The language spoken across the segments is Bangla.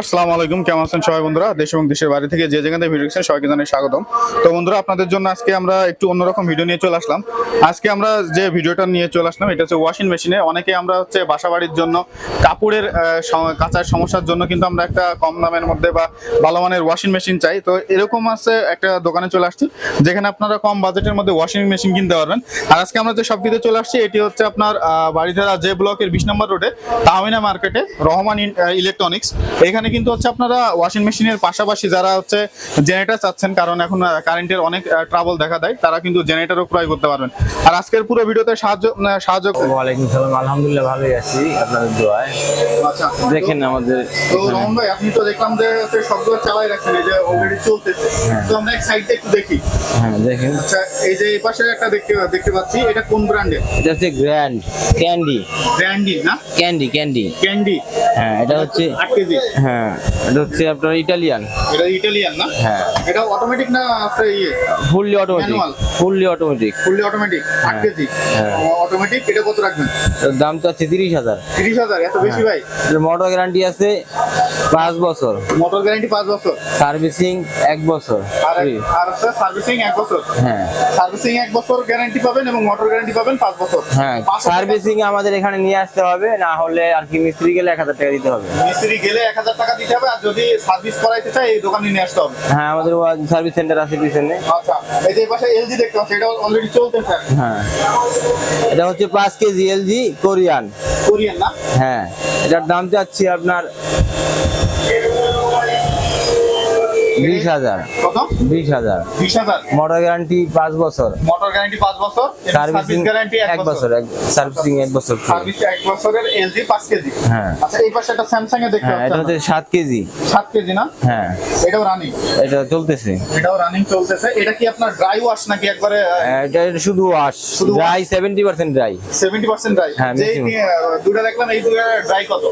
আসসালামু আলাইকুম, কেমন আছেন সবাই বন্ধুরা? দেশ এবং দেশের বাইরে থেকে যে যেখানে ভিডিও দেখছেন সবাইকে জানাই স্বাগতম। তো বন্ধুরা, আপনাদের জন্য আজকে আমরা একটু অন্যরকম ভিডিও নিয়ে চলে আসলাম। আজকে আমরা যে ভিডিওটা নিয়ে চলে আসলাম, এটা হচ্ছে ওয়াশিং মেশিনে অনেকে আমরা হচ্ছে বাসাবাড়ির জন্য, কাপড়ের কাঁচার সমস্যার জন্য কিন্তু আমরা একটা কম দামের মধ্যে বা ভালো মানের ওয়াশিং মেশিন চাই। তো এরকম আছে একটা দোকানে চলে আসছি, যেখানে আপনারা কম বাজেটের মধ্যে ওয়াশিং মেশিন কিনতে পারবেন। আর আজকে আমরা যে শপটিতে চলে আসছি, এটি হচ্ছে আপনার বাড়িধারা যে ব্লকের বিশ নম্বর রোডে তাহমিনা মার্কেটে রহমান ইলেকট্রনিক্স এখানে কিন্তু হচ্ছে আপনারা ওয়াশিং মেশিনের পাশাপাশি যারা হচ্ছে জেনারেটার চাচ্ছেন কারণ এখন কারেন্টের অনেক ট্রাবল দেখা দেয় তারা কিন্তু জেনারেটরও ক্রয় করতে পারবেন। আর আজকের পুরো ভিডিওতে সাহায্য সাহায্য ওয়ালাইকুম সালাম আলহামদুলিল্লাহ ভালোই আছি আপনাদের দোয়ায়। আচ্ছা। দেখেন আমাদের তো রহমান ভাই আপনি তো দেখলাম যে সবগুলো চালাই রাখছেন এই যে অলরেডি চলতেছে। তো আমরা এক সাইডটা একটু দেখি। হ্যাঁ দেখেন। আচ্ছা এই যে এই পাশে একটা দেখতে দেখতে পাচ্ছি এটা কোন ব্র্যান্ডের এটা হচ্ছে গ্র্যান্ড ক্যান্ডি ব্র্যান্ডি না? ক্যান্ডি ক্যান্ডি ক্যান্ডি হ্যাঁ এটা হচ্ছে আট কেজি। হ্যাঁ এটা হচ্ছে আপনার ইটালিয়ান। এটা ইটালিয়ান না? হ্যাঁ। এটা অটোমেটিক না আছে fully automatic? Fully automatic fully automatic আট হ্যাঁ, কেজি? হ্যাঁ। অটোমেটিক এটা কত রাখবেন? এর দাম তো আছে তিরিশ হাজার। তিরিশ হাজার এত বেশি ভাই? মোটর গ্যারান্টি আছে পাঁচ বছর। মোটর গ্যারান্টি পাঁচ বছর? সার্ভিসিং এক বছর আর। আর হচ্ছে সার্ভিসিং এক বছর? হ্যাঁ। সার্ভিসিং এক বছর গ্যারান্টি পাবেন এবং মোটর গ্যারান্টি পাবেন পাঁচ বছর। হ্যাঁ টাকা- সার্ভিসিং আমাদের এখানে নিয়ে আসতে হবে না হলে আর কি মিস্ত্রি গেলে এক হাজার টাকা দিতে হবে। মিস্ত্রি গেলে এক হাজার টাকা দিতে হবে আর যদি সার্ভিস করাইতে চাই এই দোকানে নিয়ে আসতে হবে। হ্যাঁ আমাদের সার্ভিস সেন্টার আছে পিছনে। আচ্ছা এই যে পাশে এলজি দেখতে পাচ্ছি এটা অলরেডি চলতেছে হ্যাঁ। এটা হচ্ছে পাঁচ কেজি এলজি কোরিয়ান। কোরিয়ান না? হ্যাঁ এটার দাম চাচ্ছি আপনার বিশ হাজার। কত? বিশ হাজার। বিশ হাজার। মোটর গ্যারান্টি পাঁচ বছর। মোটর গ্যারান্টি পাঁচ বছর সার্ভিসিং গ্যারান্টি এক বছর। সার্ভিসিং এক বছর সার্ভিস এক বছরের এলজি পাঁচ কেজি। হ্যাঁ। আচ্ছা এই পাশে একটা স্যামসাং এ দেখতে হ্যাঁ এটা হচ্ছে সাত কেজি। সাত কেজি না? হ্যাঁ। এটাও রানিং এটা চলতেছে। এটাও রানিং চলতেছে। এটা কি আপনার ড্রাই ওয়াশ নাকি একবারে এটা শুধু wash dry seventy percent dry seventy percent dry হ্যাঁ। দুটা দেখলাম এই দুটা ড্রাই কত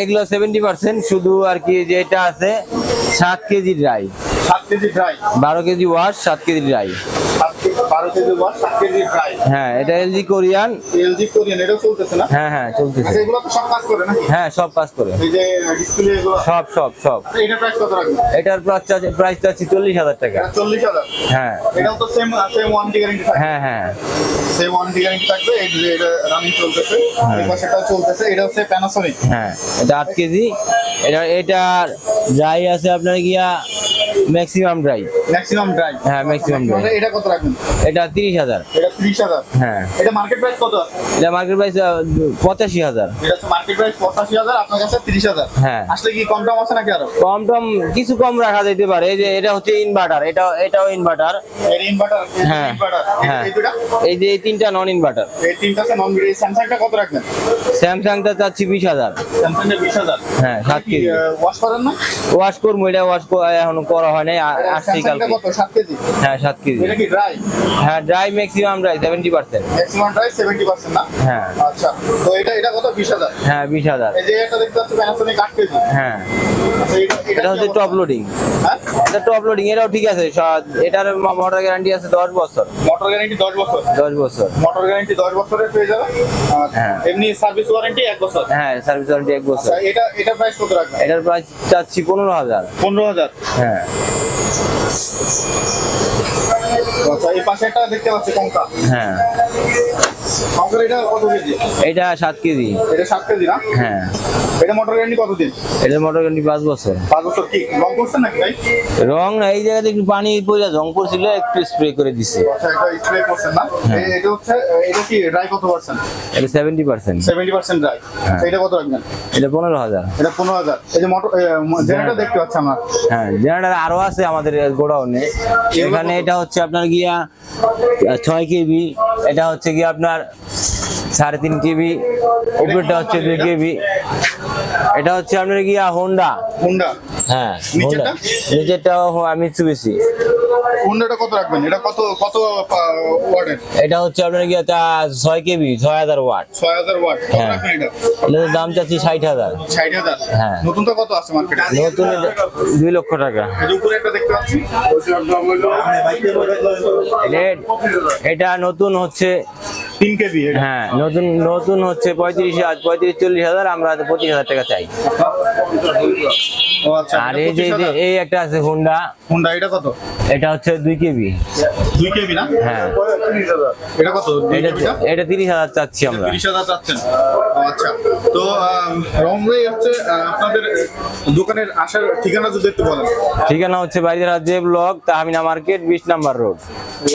এগুলো সেভেন্টি পার্সেন্ট শুধু আর কি যেটা আছে সাত কেজি ড্রাই সাত কেজি ড্রাই বারো কেজি ওয়াশ সাত কেজি ড্রাই সাত কেজি ওয়াশ সাত কেজি ড্রাই হ্যাঁ এটা এলজি কোরিয়ান এলজি কোরিয়ান এটাও চলতেছে না? হ্যাঁ হ্যাঁ চলতেছে। আচ্ছা এগুলো সব কাজ করে নাকি? হ্যাঁ সব কাজ করে। এই যে ডিসপ্লে এগুলো। সব সব সব। আচ্ছা এটা প্রাইস কত রাখবেন? এটার প্রাইস চাচ্ছি প্রাইস চাচ্ছি চল্লিশ হাজার টাকা। এটা চল্লিশ হাজার? হ্যাঁ। এটাও তো সেম সেম ওয়ারেন্টি গ্যারান্টি থাকে হ্যাঁ হ্যাঁ। সেম ওয়ারেন্টি গ্যারান্টি থাকবে এই যে এটা রানিং চলতেছে। এই পাশেটাও চলতেছে এটা হচ্ছে প্যানাসোনিক হ্যাঁ এটা আট কেজি। এটা এটার ড্রাই আছে আপনার গিয়া ম্যাক্সিমাম ড্রাই ম্যাক্সিমাম ড্রাই হ্যাঁ, maximum dry। এটা কত রাখবেন? এটা তিরিশ হাজার। এটা ত্রিশ হাজার? হ্যাঁ। এটা মার্কেট প্রাইস কত এটা মার্কেট প্রাইস পঁচাশি হাজার। এটা মার্কেট প্রাইস পঁচাশি হাজার আপনার কাছে তিরিশ হাজার। হ্যাঁ। আসলে কি কম টম আছে নাকি আরও? কম টম কিছু কম রাখা যেতে পারে। এই যে এটা হচ্ছে ইনভার্টার এটা এটাও ইনভার্টার এর ইনভার্টার হ্যাঁ ইনভার্টার হ্যাঁ। এই যে এই তিনটা নন ইনভার্টার এই তিনটা আছে নন স্যামসাংটা কত রাখবেন? স্যামসাংটা চাচ্ছি বিশ হাজার। স্যামসাং এর বিশ হাজার। হ্যাঁ, সাত কেজি। ওয়াশ করেন না? ওয়াশ করব এটা ওয়াশ এখন করা হয় নাই আসছি কালকে। কত? সাত কেজি? হ্যাঁ সাত কেজি। হ্যাঁ dry maximum dry seventy percent maximum dry seventy percent না? হ্যাঁ। আচ্ছা তো এটা এটা কত? বিশ হাজার? হ্যাঁ বিশ হাজার। এই যে এটা দেখতে পাচ্ছি প্যানাসোনিক আট কেজি। হ্যাঁ। আচ্ছা এটা হচ্ছে টপ লোডিং হ্যাঁ? এটা টপ লোডিং এটাও ঠিক আছে এটার মোটর গ্যারান্টি আছে দশ বছর। মোটর গ্যারান্টি দশ বছর? দশ বছর। মোটর গ্যারান্টি দশ বছরের পেয়ে যাবে? হ্যাঁ। এমনি সার্ভিস ওয়ারেন্টি এক বছর? হ্যাঁ সার্ভিস ওয়ারেন্টি এক বছর। আচ্ছা এটা এটা প্রাইস কত রাখবেন? এটার প্রাইস চাচ্ছি পনেরো হাজার। পনেরো হাজার? হ্যাঁ। আচ্ছা এই পাশে একটা দেখতে পাচ্ছি কঙ্কা হ্যাঁ। এটা এটা সাত কেজি। এটা সাত কেজি না? হ্যাঁ। এটা মোটর গ্যারান্টি মোটর গ্যারান্টি পাঁচ বছর। পাঁচ বছর কি? রং করছেন নাকি ভাই? রং এই জায়গাতে একটু পানি পড়ে জং পড়ছিল একটু স্প্রে করে দিছে। আচ্ছা এটা স্প্রে করছেন না? হ্যাঁ। এটা হচ্ছে এটা কি ড্রাই কত পার্সেন্ট এটা ড্রাই হ্যাঁ। এটা কত রাখবেন? এটা পনেরো হাজার। এটা পনেরো হাজার। এই যে মোটর জেনারেটর দেখতে পাচ্ছি আমরা। হ্যাঁ জেনারেটার আরও আছে আমাদের গোডাউনে। এখানে এটা হচ্ছে আপনার গিয়া ছয় কেবি এটা হচ্ছে কি আপনার সাড়ে তিন কেবি, উপরটা হচ্ছে দুই কেবি। এটা হচ্ছে আপনার গিয়া হোন্ডা হুন্ডা হ্যাঁ নিচেরটা? আমি কত রাখবেন? এটা কত কত ওয়ার্ডের এটা হচ্ছে আপনার গিয়া তা ছয় কেবি ছয় হাজার ওয়াট। ছয় হাজার ওয়াট। হ্যাঁ। এটার দাম চাচ্ছি ষাট হাজার। হ্যাঁ। নতুনটা কত আছে মার্কেটে নতুন এটা দুই লক্ষ টাকা। এই উপরে একটা দেখতে পাচ্ছি। এটা- এটা নতুন হচ্ছে তিন কেবি হ্যাঁ নতুন নতুন হচ্ছে পঁয়ত্রিশ হাজার পঁয়ত্রিশ চল্লিশ হাজার আমরা পঁচিশ হাজার টাকা চাই। আচ্ছা আর এই যে এই যে- এই একটা আছে হুন্ডা হুন্ডা এটা কত? এটা হচ্ছে দুই কেবি দুই কেবি না? হ্যাঁ। এটা কত? এটা তিরিশ হাজার চাচ্ছি আমরা। তিরিশ হাজার চাচ্ছেন। আচ্ছা। তো রং ভাই হচ্ছে আপনাদের দোকানের আসার ঠিকানা যদি একটু বলেন। ঠিকানা হচ্ছে বাড়ির রাজ্যে ব্লক তাহমিনা মার্কেট বিশ নাম্বার রোড।